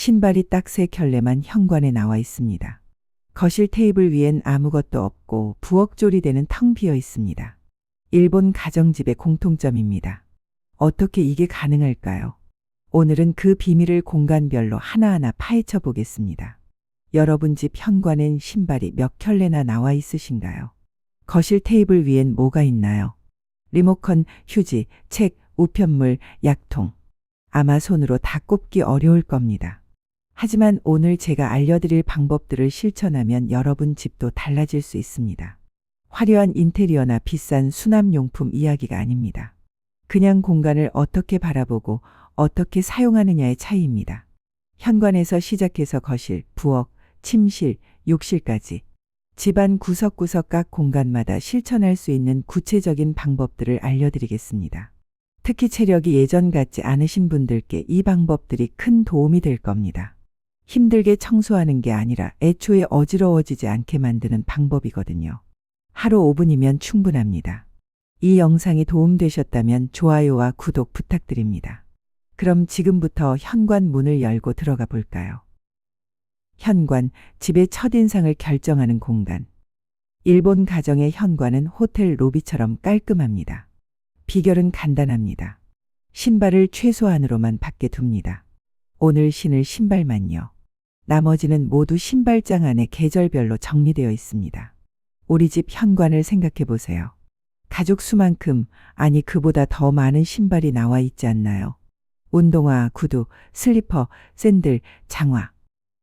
신발이 딱 세 켤레만 현관에 나와 있습니다. 거실 테이블 위엔 아무것도 없고 부엌 조리대는 텅 비어 있습니다. 일본 가정집의 공통점입니다. 어떻게 이게 가능할까요? 오늘은 그 비밀을 공간별로 하나하나 파헤쳐 보겠습니다. 여러분 집 현관엔 신발이 몇 켤레나 나와 있으신가요? 거실 테이블 위엔 뭐가 있나요? 리모컨, 휴지, 책, 우편물, 약통. 아마 손으로 다 꼽기 어려울 겁니다. 하지만 오늘 제가 알려드릴 방법들을 실천하면 여러분 집도 달라질 수 있습니다. 화려한 인테리어나 비싼 수납용품 이야기가 아닙니다. 그냥 공간을 어떻게 바라보고 어떻게 사용하느냐의 차이입니다. 현관에서 시작해서 거실, 부엌, 침실, 욕실까지 집안 구석구석 각 공간마다 실천할 수 있는 구체적인 방법들을 알려드리겠습니다. 특히 체력이 예전 같지 않으신 분들께 이 방법들이 큰 도움이 될 겁니다. 힘들게 청소하는 게 아니라 애초에 어지러워지지 않게 만드는 방법이거든요. 하루 5분이면 충분합니다. 이 영상이 도움되셨다면 좋아요와 구독 부탁드립니다. 그럼 지금부터 현관 문을 열고 들어가 볼까요? 현관, 집의 첫인상을 결정하는 공간. 일본 가정의 현관은 호텔 로비처럼 깔끔합니다. 비결은 간단합니다. 신발을 최소한으로만 밖에 둡니다. 오늘 신을 신발만요. 나머지는 모두 신발장 안에 계절별로 정리되어 있습니다. 우리 집 현관을 생각해 보세요. 가족 수만큼, 아니 그보다 더 많은 신발이 나와 있지 않나요? 운동화, 구두, 슬리퍼, 샌들, 장화.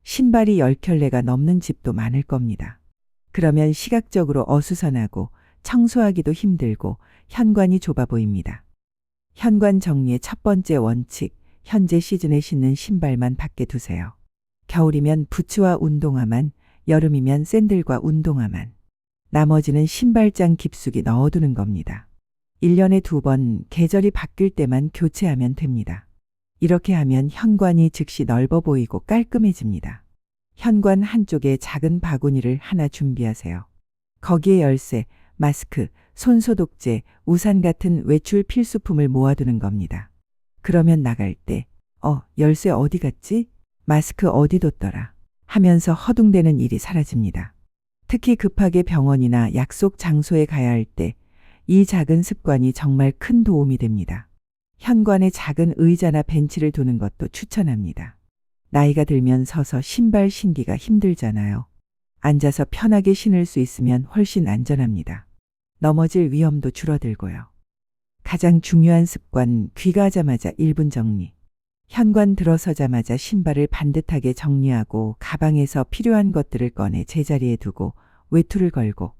신발이 10켤레가 넘는 집도 많을 겁니다. 그러면 시각적으로 어수선하고 청소하기도 힘들고 현관이 좁아 보입니다. 현관 정리의 첫 번째 원칙, 현재 시즌에 신는 신발만 밖에 두세요. 겨울이면 부츠와 운동화만, 여름이면 샌들과 운동화만. 나머지는 신발장 깊숙이 넣어두는 겁니다. 1년에 두 번 계절이 바뀔 때만 교체하면 됩니다. 이렇게 하면 현관이 즉시 넓어 보이고 깔끔해집니다. 현관 한쪽에 작은 바구니를 하나 준비하세요. 거기에 열쇠, 마스크, 손소독제, 우산 같은 외출 필수품을 모아두는 겁니다. 그러면 나갈 때, 어, 열쇠 어디 갔지? 마스크 어디 뒀더라? 하면서 허둥대는 일이 사라집니다. 특히 급하게 병원이나 약속 장소에 가야 할 때, 이 작은 습관이 정말 큰 도움이 됩니다. 현관에 작은 의자나 벤치를 두는 것도 추천합니다. 나이가 들면 서서 신발 신기가 힘들잖아요. 앉아서 편하게 신을 수 있으면 훨씬 안전합니다. 넘어질 위험도 줄어들고요. 가장 중요한 습관, 귀가하자마자 1분 정리. 현관 들어서자마자 신발을 반듯하게 정리하고 가방에서 필요한 것들을 꺼내 제자리에 두고 외투를 걸고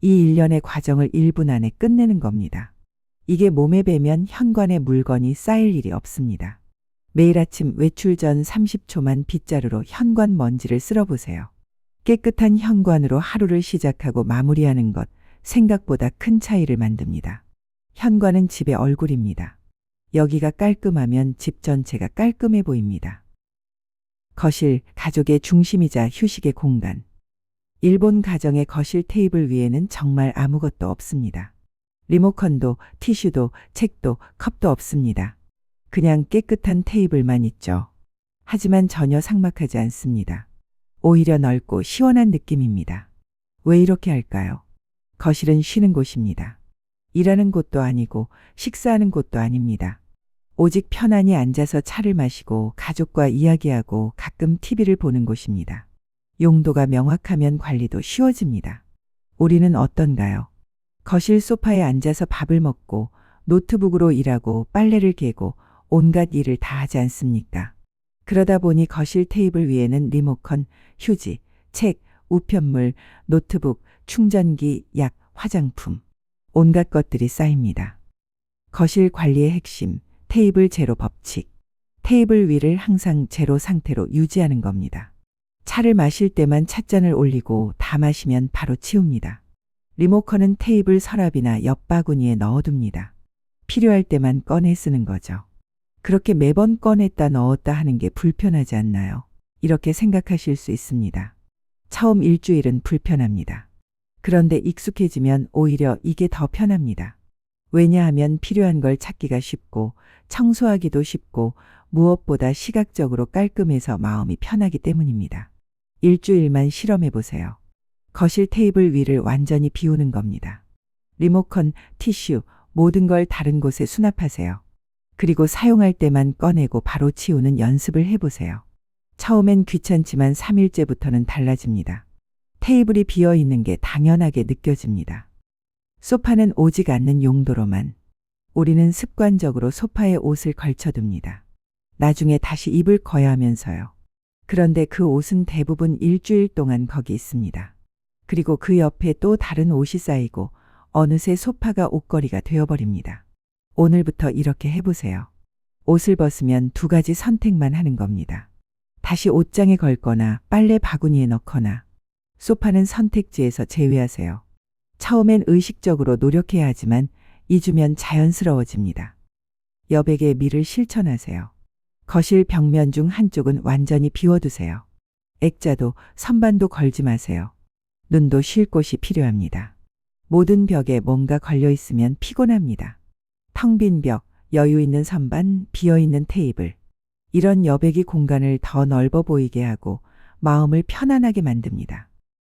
이 일련의 과정을 1분 안에 끝내는 겁니다. 이게 몸에 배면 현관에 물건이 쌓일 일이 없습니다. 매일 아침 외출 전 30초만 빗자루로 현관 먼지를 쓸어보세요. 깨끗한 현관으로 하루를 시작하고 마무리하는 것 생각보다 큰 차이를 만듭니다. 현관은 집의 얼굴입니다. 여기가 깔끔하면 집 전체가 깔끔해 보입니다. 거실, 가족의 중심이자 휴식의 공간. 일본 가정의 거실 테이블 위에는 정말 아무것도 없습니다. 리모컨도, 티슈도, 책도, 컵도 없습니다. 그냥 깨끗한 테이블만 있죠. 하지만 전혀 삭막하지 않습니다. 오히려 넓고 시원한 느낌입니다. 왜 이렇게 할까요? 거실은 쉬는 곳입니다. 일하는 곳도 아니고 식사하는 곳도 아닙니다. 오직 편안히 앉아서 차를 마시고 가족과 이야기하고 가끔 TV를 보는 곳입니다. 용도가 명확하면 관리도 쉬워집니다. 우리는 어떤가요? 거실 소파에 앉아서 밥을 먹고 노트북으로 일하고 빨래를 개고 온갖 일을 다 하지 않습니까? 그러다 보니 거실 테이블 위에는 리모컨, 휴지, 책, 우편물, 노트북, 충전기, 약, 화장품, 온갖 것들이 쌓입니다. 거실 관리의 핵심, 테이블 제로 법칙. 테이블 위를 항상 제로 상태로 유지하는 겁니다. 차를 마실 때만 찻잔을 올리고 다 마시면 바로 치웁니다. 리모컨은 테이블 서랍이나 옆 바구니에 넣어둡니다. 필요할 때만 꺼내 쓰는 거죠. 그렇게 매번 꺼냈다 넣었다 하는 게 불편하지 않나요? 이렇게 생각하실 수 있습니다. 처음 일주일은 불편합니다. 그런데 익숙해지면 오히려 이게 더 편합니다. 왜냐하면 필요한 걸 찾기가 쉽고 청소하기도 쉽고 무엇보다 시각적으로 깔끔해서 마음이 편하기 때문입니다. 일주일만 실험해 보세요. 거실 테이블 위를 완전히 비우는 겁니다. 리모컨, 티슈, 모든 걸 다른 곳에 수납하세요. 그리고 사용할 때만 꺼내고 바로 치우는 연습을 해보세요. 처음엔 귀찮지만 3일째부터는 달라집니다. 테이블이 비어 있는 게 당연하게 느껴집니다. 소파는 오직 않는 용도로만. 우리는 습관적으로 소파에 옷을 걸쳐둡니다. 나중에 다시 입을 거야 하면서요. 그런데 그 옷은 대부분 일주일 동안 거기 있습니다. 그리고 그 옆에 또 다른 옷이 쌓이고 어느새 소파가 옷걸이가 되어버립니다. 오늘부터 이렇게 해보세요. 옷을 벗으면 두 가지 선택만 하는 겁니다. 다시 옷장에 걸거나 빨래 바구니에 넣거나 소파는 선택지에서 제외하세요. 처음엔 의식적으로 노력해야 하지만 잊으면 자연스러워집니다. 여백의 미를 실천하세요. 거실 벽면 중 한쪽은 완전히 비워두세요. 액자도 선반도 걸지 마세요. 눈도 쉴 곳이 필요합니다. 모든 벽에 뭔가 걸려 있으면 피곤합니다. 텅 빈 벽, 여유 있는 선반, 비어 있는 테이블. 이런 여백이 공간을 더 넓어 보이게 하고 마음을 편안하게 만듭니다.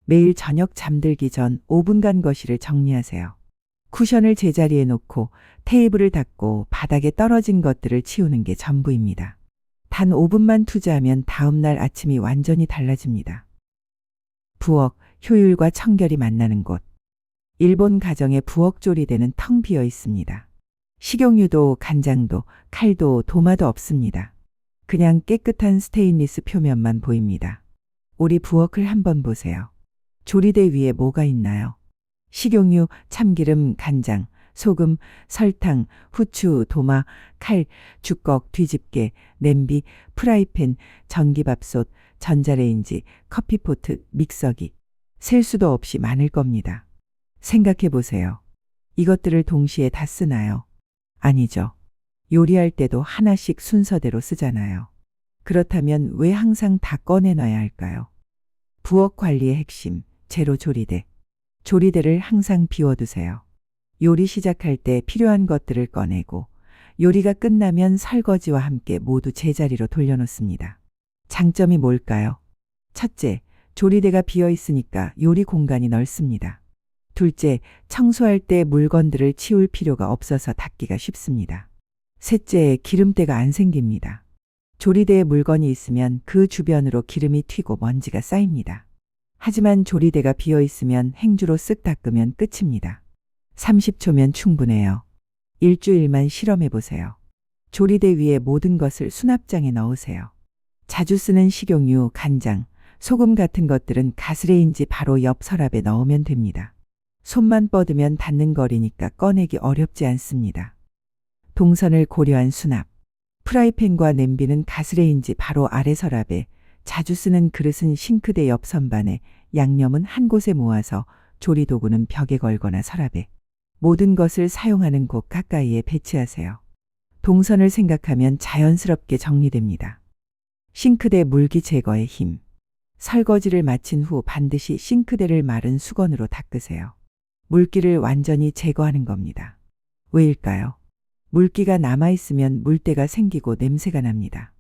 매일 저녁 잠들기 전 5분간 거실을 정리하세요. 쿠션을 제자리에 놓고 테이블을 닦고 바닥에 떨어진 것들을 치우는 게 전부입니다. 단 5분만 투자하면 다음날 아침이 완전히 달라집니다. 부엌, 효율과 청결이 만나는 곳. 일본 가정의 부엌 조리대는 텅 비어 있습니다. 식용유도 간장도 칼도 도마도 없습니다. 그냥 깨끗한 스테인리스 표면만 보입니다. 우리 부엌을 한번 보세요. 조리대 위에 뭐가 있나요? 식용유, 참기름, 간장, 소금, 설탕, 후추, 도마, 칼, 주걱, 뒤집개, 냄비, 프라이팬, 전기밥솥, 전자레인지, 커피포트, 믹서기. 셀 수도 없이 많을 겁니다. 생각해 보세요. 이것들을 동시에 다 쓰나요? 아니죠. 요리할 때도 하나씩 순서대로 쓰잖아요. 그렇다면 왜 항상 다 꺼내놔야 할까요? 부엌 관리의 핵심, 제로 조리대. 조리대를 항상 비워두세요. 요리 시작할 때 필요한 것들을 꺼내고 요리가 끝나면 설거지와 함께 모두 제자리로 돌려놓습니다. 장점이 뭘까요? 첫째, 조리대가 비어 있으니까 요리 공간이 넓습니다. 둘째, 청소할 때 물건들을 치울 필요가 없어서 닦기가 쉽습니다. 셋째, 기름때가 안 생깁니다. 조리대에 물건이 있으면 그 주변으로 기름이 튀고 먼지가 쌓입니다. 하지만 조리대가 비어 있으면 행주로 쓱 닦으면 끝입니다. 30초면 충분해요. 일주일만 실험해 보세요. 조리대 위에 모든 것을 수납장에 넣으세요. 자주 쓰는 식용유, 간장, 소금 같은 것들은 가스레인지 바로 옆 서랍에 넣으면 됩니다. 손만 뻗으면 닿는 거리니까 꺼내기 어렵지 않습니다. 동선을 고려한 수납. 프라이팬과 냄비는 가스레인지 바로 아래 서랍에 자주 쓰는 그릇은 싱크대 옆 선반에 양념은 한 곳에 모아서 조리도구는 벽에 걸거나 서랍에 모든 것을 사용하는 곳 가까이에 배치하세요. 동선을 생각하면 자연스럽게 정리됩니다. 싱크대 물기 제거의 힘. 설거지를 마친 후 반드시 싱크대를 마른 수건으로 닦으세요. 물기를 완전히 제거하는 겁니다. 왜일까요? 물기가 남아있으면 물때가 생기고 냄새가 납니다.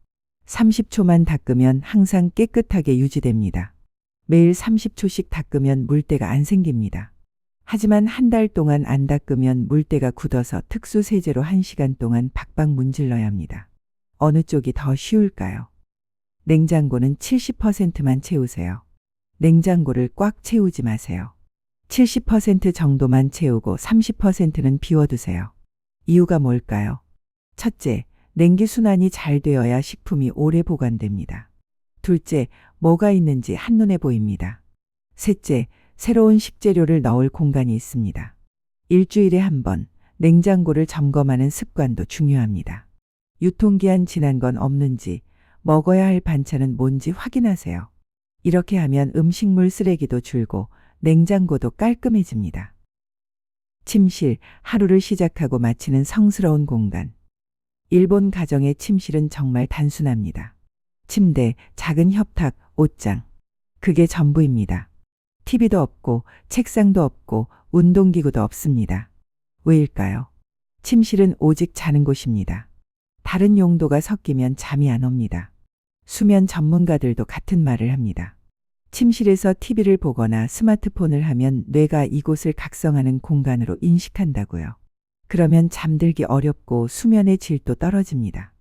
30초만 닦으면 항상 깨끗하게 유지됩니다. 매일 30초씩 닦으면 물때가 안 생깁니다. 하지만 한 달 동안 안 닦으면 물때가 굳어서 특수 세제로 1시간 동안 박박 문질러야 합니다. 어느 쪽이 더 쉬울까요? 냉장고는 70%만 채우세요. 냉장고를 꽉 채우지 마세요. 70% 정도만 채우고 30%는 비워두세요. 이유가 뭘까요? 첫째, 냉기 순환이 잘 되어야 식품이 오래 보관됩니다. 둘째, 뭐가 있는지 한눈에 보입니다. 셋째, 새로운 식재료를 넣을 공간이 있습니다. 일주일에 한 번 냉장고를 점검하는 습관도 중요합니다. 유통기한 지난 건 없는지, 먹어야 할 반찬은 뭔지 확인하세요. 이렇게 하면 음식물 쓰레기도 줄고 냉장고도 깔끔해집니다. 침실, 하루를 시작하고 마치는 성스러운 공간. 일본 가정의 침실은 정말 단순합니다. 침대, 작은 협탁, 옷장. 그게 전부입니다. TV도 없고, 책상도 없고, 운동기구도 없습니다. 왜일까요? 침실은 오직 자는 곳입니다. 다른 용도가 섞이면 잠이 안 옵니다. 수면 전문가들도 같은 말을 합니다. 침실에서 TV를 보거나 스마트폰을 하면 뇌가 이곳을 각성하는 공간으로 인식한다고요. 그러면 잠들기 어렵고 수면의 질도 떨어집니다.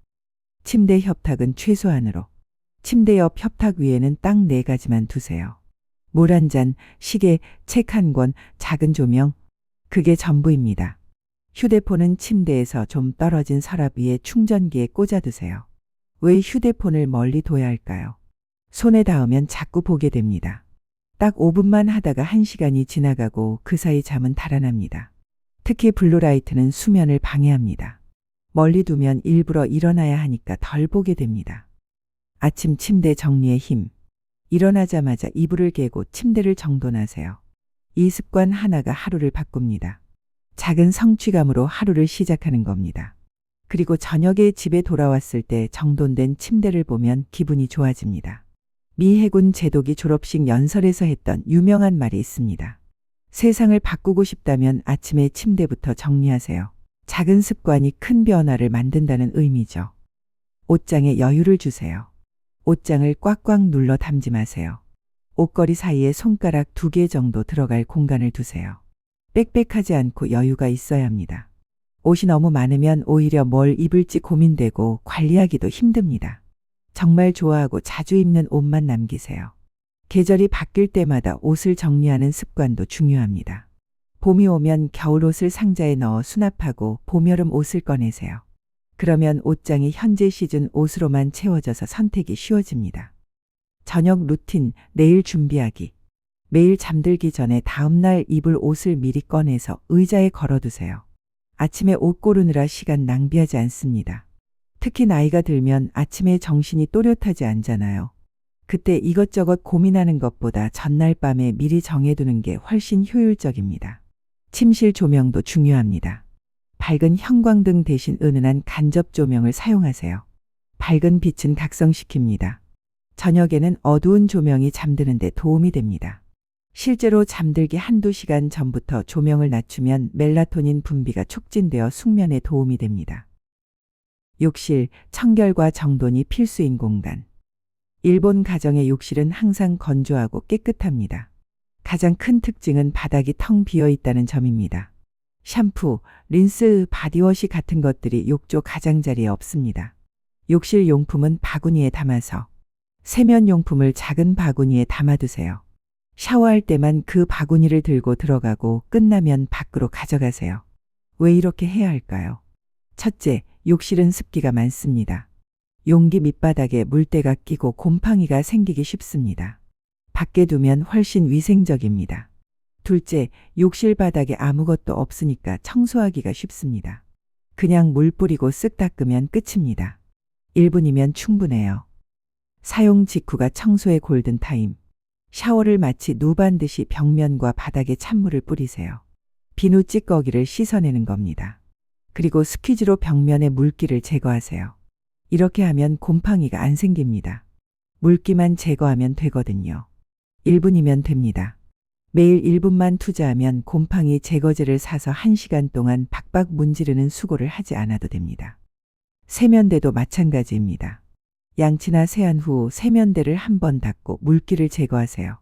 침대 협탁은 최소한으로. 침대 옆 협탁 위에는 딱 네 가지만 두세요. 물 한 잔, 시계, 책 한 권, 작은 조명. 그게 전부입니다. 휴대폰은 침대에서 좀 떨어진 서랍 위에 충전기에 꽂아두세요. 왜 휴대폰을 멀리 둬야 할까요? 손에 닿으면 자꾸 보게 됩니다. 딱 5분만 하다가 1시간이 지나가고 그 사이 잠은 달아납니다. 특히 블루라이트는 수면을 방해합니다. 멀리 두면 일부러 일어나야 하니까 덜 보게 됩니다. 아침 침대 정리의 힘. 일어나자마자 이불을 개고 침대를 정돈하세요. 이 습관 하나가 하루를 바꿉니다. 작은 성취감으로 하루를 시작하는 겁니다. 그리고 저녁에 집에 돌아왔을 때 정돈된 침대를 보면 기분이 좋아집니다. 미 해군 제독이 졸업식 연설에서 했던 유명한 말이 있습니다. 세상을 바꾸고 싶다면 아침에 침대부터 정리하세요. 작은 습관이 큰 변화를 만든다는 의미죠. 옷장에 여유를 주세요. 옷장을 꽉꽉 눌러 담지 마세요. 옷걸이 사이에 손가락 두 개 정도 들어갈 공간을 두세요. 빽빽하지 않고 여유가 있어야 합니다. 옷이 너무 많으면 오히려 뭘 입을지 고민되고 관리하기도 힘듭니다. 정말 좋아하고 자주 입는 옷만 남기세요. 계절이 바뀔 때마다 옷을 정리하는 습관도 중요합니다. 봄이 오면 겨울 옷을 상자에 넣어 수납하고 봄, 여름 옷을 꺼내세요. 그러면 옷장이 현재 시즌 옷으로만 채워져서 선택이 쉬워집니다. 저녁 루틴, 내일 준비하기. 매일 잠들기 전에 다음날 입을 옷을 미리 꺼내서 의자에 걸어두세요. 아침에 옷 고르느라 시간 낭비하지 않습니다. 특히 나이가 들면 아침에 정신이 또렷하지 않잖아요. 그때 이것저것 고민하는 것보다 전날 밤에 미리 정해두는 게 훨씬 효율적입니다. 침실 조명도 중요합니다. 밝은 형광등 대신 은은한 간접 조명을 사용하세요. 밝은 빛은 각성시킵니다. 저녁에는 어두운 조명이 잠드는 데 도움이 됩니다. 실제로 잠들기 한두 시간 전부터 조명을 낮추면 멜라토닌 분비가 촉진되어 숙면에 도움이 됩니다. 욕실, 청결과 정돈이 필수인 공간. 일본 가정의 욕실은 항상 건조하고 깨끗합니다. 가장 큰 특징은 바닥이 텅 비어 있다는 점입니다. 샴푸, 린스, 바디워시 같은 것들이 욕조 가장자리에 없습니다. 욕실 용품은 바구니에 담아서 세면 용품을 작은 바구니에 담아두세요. 샤워할 때만 그 바구니를 들고 들어가고 끝나면 밖으로 가져가세요. 왜 이렇게 해야 할까요? 첫째, 욕실은 습기가 많습니다. 용기 밑바닥에 물때가 끼고 곰팡이가 생기기 쉽습니다. 밖에 두면 훨씬 위생적입니다. 둘째, 욕실 바닥에 아무것도 없으니까 청소하기가 쉽습니다. 그냥 물 뿌리고 쓱 닦으면 끝입니다. 1분이면 충분해요. 사용 직후가 청소의 골든타임. 샤워를 마치 누반 듯이 벽면과 바닥에 찬물을 뿌리세요. 비누 찌꺼기를 씻어내는 겁니다. 그리고 스퀴즈로 벽면의 물기를 제거하세요. 이렇게 하면 곰팡이가 안 생깁니다. 물기만 제거하면 되거든요. 1분이면 됩니다. 매일 1분만 투자하면 곰팡이 제거제를 사서 1시간 동안 박박 문지르는 수고를 하지 않아도 됩니다. 세면대도 마찬가지입니다. 양치나 세안 후 세면대를 한 번 닦고 물기를 제거하세요.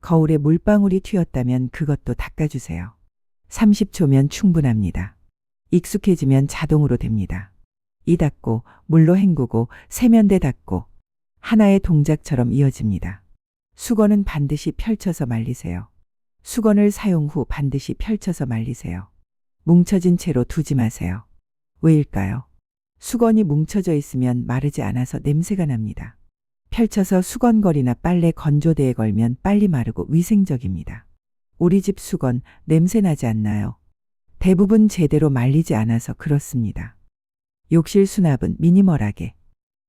거울에 물방울이 튀었다면 그것도 닦아주세요. 30초면 충분합니다. 익숙해지면 자동으로 됩니다. 이 닦고 물로 헹구고 세면대 닦고 하나의 동작처럼 이어집니다. 수건은 반드시 펼쳐서 말리세요. 수건을 사용 후 반드시 펼쳐서 말리세요. 뭉쳐진 채로 두지 마세요. 왜일까요? 수건이 뭉쳐져 있으면 마르지 않아서 냄새가 납니다. 펼쳐서 수건걸이나 빨래 건조대에 걸면 빨리 마르고 위생적입니다. 우리 집 수건 냄새 나지 않나요? 대부분 제대로 말리지 않아서 그렇습니다. 욕실 수납은 미니멀하게.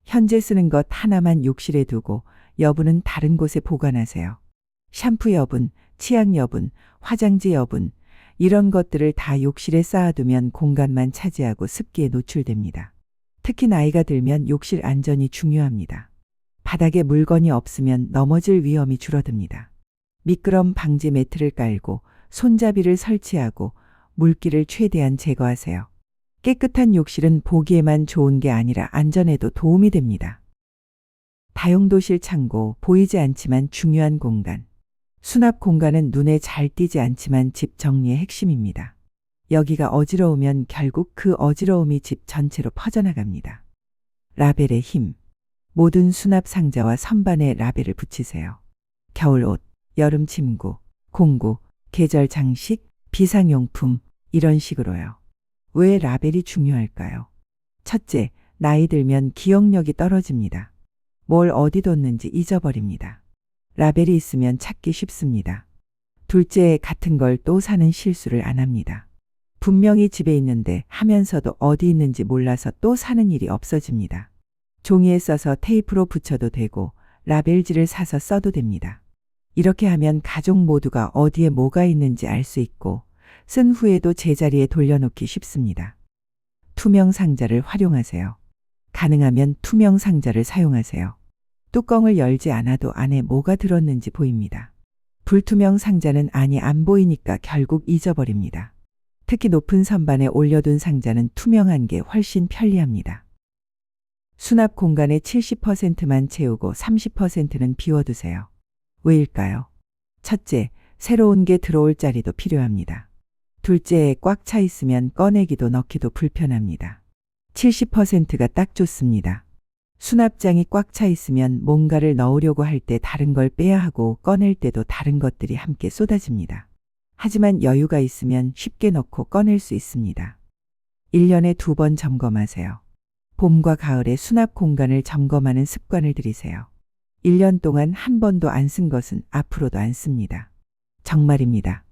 현재 쓰는 것 하나만 욕실에 두고 여분은 다른 곳에 보관하세요. 샴푸 여분, 치약 여분, 화장지 여분, 이런 것들을 다 욕실에 쌓아두면 공간만 차지하고 습기에 노출됩니다. 특히 나이가 들면 욕실 안전이 중요합니다. 바닥에 물건이 없으면 넘어질 위험이 줄어듭니다. 미끄럼 방지 매트를 깔고 손잡이를 설치하고 물기를 최대한 제거하세요. 깨끗한 욕실은 보기에만 좋은 게 아니라 안전에도 도움이 됩니다. 다용도실 창고, 보이지 않지만 중요한 공간. 수납 공간은 눈에 잘 띄지 않지만 집 정리의 핵심입니다. 여기가 어지러우면 결국 그 어지러움이 집 전체로 퍼져나갑니다. 라벨의 힘. 모든 수납 상자와 선반에 라벨을 붙이세요. 겨울 옷, 여름 침구, 공구, 계절 장식, 비상용품, 이런 식으로요. 왜 라벨이 중요할까요? 첫째, 나이 들면 기억력이 떨어집니다. 뭘 어디 뒀는지 잊어버립니다. 라벨이 있으면 찾기 쉽습니다. 둘째, 같은 걸 또 사는 실수를 안 합니다. 분명히 집에 있는데 하면서도 어디 있는지 몰라서 또 사는 일이 없어집니다. 종이에 써서 테이프로 붙여도 되고 라벨지를 사서 써도 됩니다. 이렇게 하면 가족 모두가 어디에 뭐가 있는지 알 수 있고 쓴 후에도 제자리에 돌려놓기 쉽습니다. 투명 상자를 활용하세요. 가능하면 투명 상자를 사용하세요. 뚜껑을 열지 않아도 안에 뭐가 들었는지 보입니다. 불투명 상자는 안이 안 보이니까 결국 잊어버립니다. 특히 높은 선반에 올려둔 상자는 투명한 게 훨씬 편리합니다. 수납 공간의 70%만 채우고 30%는 비워두세요. 왜일까요? 첫째, 새로운 게 들어올 자리도 필요합니다. 둘째, 꽉차 있으면 꺼내기도 넣기도 불편합니다. 70%가 딱 좋습니다. 수납장이 꽉 차 있으면 뭔가를 넣으려고 할 때 다른 걸 빼야 하고 꺼낼 때도 다른 것들이 함께 쏟아집니다. 하지만 여유가 있으면 쉽게 넣고 꺼낼 수 있습니다. 1년에 두 번 점검하세요. 봄과 가을에 수납 공간을 점검하는 습관을 들이세요. 1년 동안 한 번도 안 쓴 것은 앞으로도 안 씁니다. 정말입니다.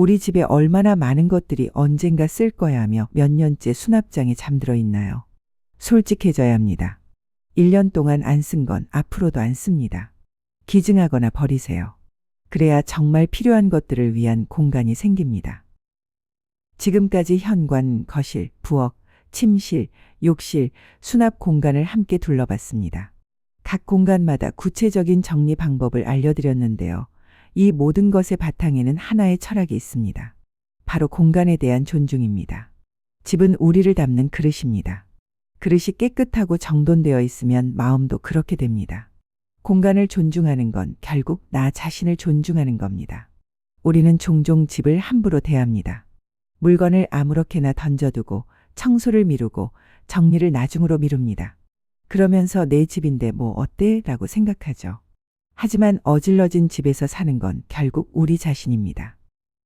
우리 집에 얼마나 많은 것들이 언젠가 쓸 거야 하며 몇 년째 수납장에 잠들어 있나요? 솔직해져야 합니다. 1년 동안 안 쓴 건 앞으로도 안 씁니다. 기증하거나 버리세요. 그래야 정말 필요한 것들을 위한 공간이 생깁니다. 지금까지 현관, 거실, 부엌, 침실, 욕실, 수납 공간을 함께 둘러봤습니다. 각 공간마다 구체적인 정리 방법을 알려드렸는데요. 이 모든 것의 바탕에는 하나의 철학이 있습니다. 바로 공간에 대한 존중입니다. 집은 우리를 담는 그릇입니다. 그릇이 깨끗하고 정돈되어 있으면 마음도 그렇게 됩니다. 공간을 존중하는 건 결국 나 자신을 존중하는 겁니다. 우리는 종종 집을 함부로 대합니다. 물건을 아무렇게나 던져두고 청소를 미루고 정리를 나중으로 미룹니다. 그러면서 내 집인데 뭐 어때? 라고 생각하죠. 하지만 어질러진 집에서 사는 건 결국 우리 자신입니다.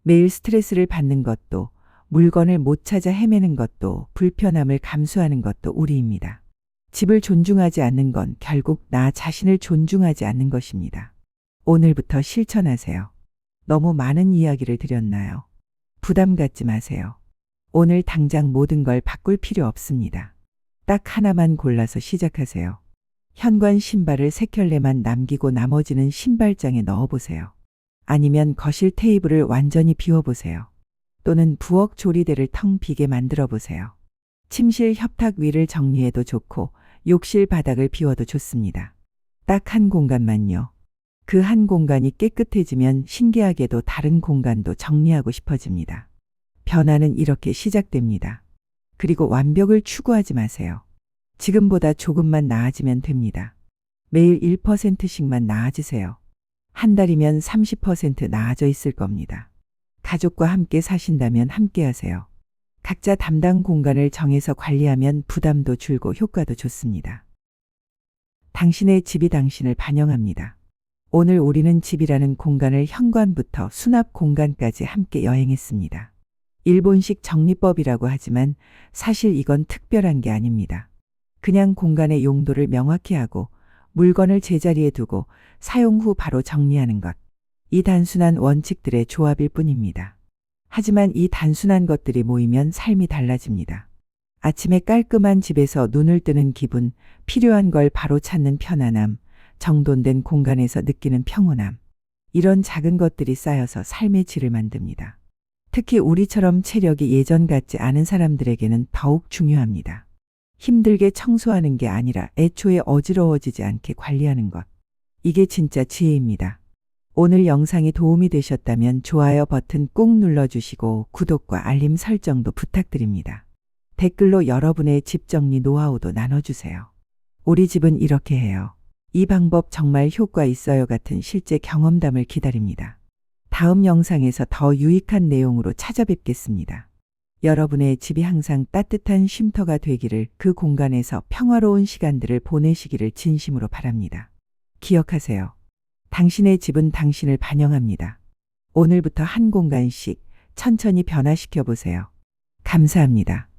매일 스트레스를 받는 것도 물건을 못 찾아 헤매는 것도 불편함을 감수하는 것도 우리입니다. 집을 존중하지 않는 건 결국 나 자신을 존중하지 않는 것입니다. 오늘부터 실천하세요. 너무 많은 이야기를 드렸나요? 부담 갖지 마세요. 오늘 당장 모든 걸 바꿀 필요 없습니다. 딱 하나만 골라서 시작하세요. 현관 신발을 세 켤레만 남기고 나머지는 신발장에 넣어보세요. 아니면 거실 테이블을 완전히 비워보세요. 또는 부엌 조리대를 텅 비게 만들어 보세요. 침실 협탁 위를 정리해도 좋고 욕실 바닥을 비워도 좋습니다. 딱 한 공간만요. 그 한 공간이 깨끗해지면 신기하게도 다른 공간도 정리하고 싶어집니다. 변화는 이렇게 시작됩니다. 그리고 완벽을 추구하지 마세요. 지금보다 조금만 나아지면 됩니다. 매일 1%씩만 나아지세요. 한 달이면 30% 나아져 있을 겁니다. 가족과 함께 사신다면 함께 하세요. 각자 담당 공간을 정해서 관리하면 부담도 줄고 효과도 좋습니다. 당신의 집이 당신을 반영합니다. 오늘 우리는 집이라는 공간을 현관부터 수납 공간까지 함께 여행했습니다. 일본식 정리법이라고 하지만 사실 이건 특별한 게 아닙니다. 그냥 공간의 용도를 명확히 하고 물건을 제자리에 두고 사용 후 바로 정리하는 것. 이 단순한 원칙들의 조합일 뿐입니다. 하지만 이 단순한 것들이 모이면 삶이 달라집니다. 아침에 깔끔한 집에서 눈을 뜨는 기분, 필요한 걸 바로 찾는 편안함, 정돈된 공간에서 느끼는 평온함. 이런 작은 것들이 쌓여서 삶의 질을 만듭니다. 특히 우리처럼 체력이 예전 같지 않은 사람들에게는 더욱 중요합니다. 힘들게 청소하는 게 아니라 애초에 어지러워지지 않게 관리하는 것. 이게 진짜 지혜입니다. 오늘 영상이 도움이 되셨다면 좋아요 버튼 꾹 눌러주시고 구독과 알림 설정도 부탁드립니다. 댓글로 여러분의 집 정리 노하우도 나눠주세요. 우리 집은 이렇게 해요. 이 방법 정말 효과 있어요 같은 실제 경험담을 기다립니다. 다음 영상에서 더 유익한 내용으로 찾아뵙겠습니다. 여러분의 집이 항상 따뜻한 쉼터가 되기를 그 공간에서 평화로운 시간들을 보내시기를 진심으로 바랍니다. 기억하세요. 당신의 집은 당신을 반영합니다. 오늘부터 한 공간씩 천천히 변화시켜 보세요. 감사합니다.